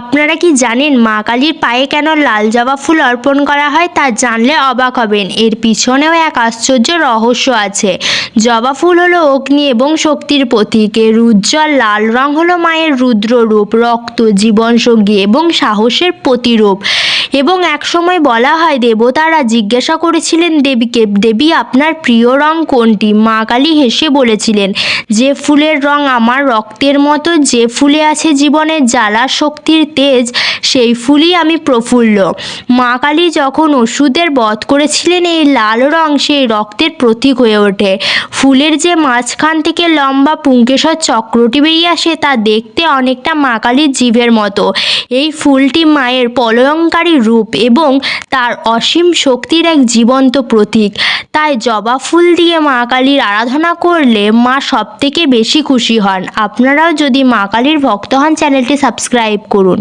আপনারা কি জানেন মা কালীর পায়ে কেন লাল জবা ফুল অর্পণ করা হয় তা জানলে অবাক হবেন। এর পিছনেও এক আশ্চর্য রহস্য আছে। জবা ফুল হলো অগ্নি এবং শক্তির প্রতীক। এর উজ্জ্বল লাল রং হলো মায়ের রুদ্র রূপ রক্ত, জীবনসঙ্গী এবং সাহসের প্রতিরূপ। এবং একসময় বলা হয় দেবতারা জিজ্ঞাসা করেছিলেন, দেবীকে, দেবী, আপনার প্রিয় রং কোনটি? মা কালী হেসে বলেছিলেন, যে ফুলের রং আমার রক্তের মতো, যে ফুলে আছে জীবনের জ্বালা শক্তির তেজ, সেই ফুলই আমি প্রফুল্ল। মা কালী যখন ওষুধের বধ করেছিলেন, এই লাল রং সেই রক্তের প্রতীক হয়ে ওঠে। ফুলের যে মাঝখান থেকে লম্বা পুঙ্কেশ্বর চক্রটি বেরিয়ে আসে, তা দেখতে অনেকটা মা কালীর জীবের মতো। এই ফুলটি মায়ের প্রলয়ঙ্কারী রূপ এবং তার অসীম শক্তির এক জীবন্ত প্রতীক। তাই জবা ফুল দিয়ে মা কালীর আরাধনা করলে মা সব থেকে বেশি খুশি হন। আপনারাও যদি মা কালীর ভক্ত হন, চ্যানেলটি সাবস্ক্রাইব করুন।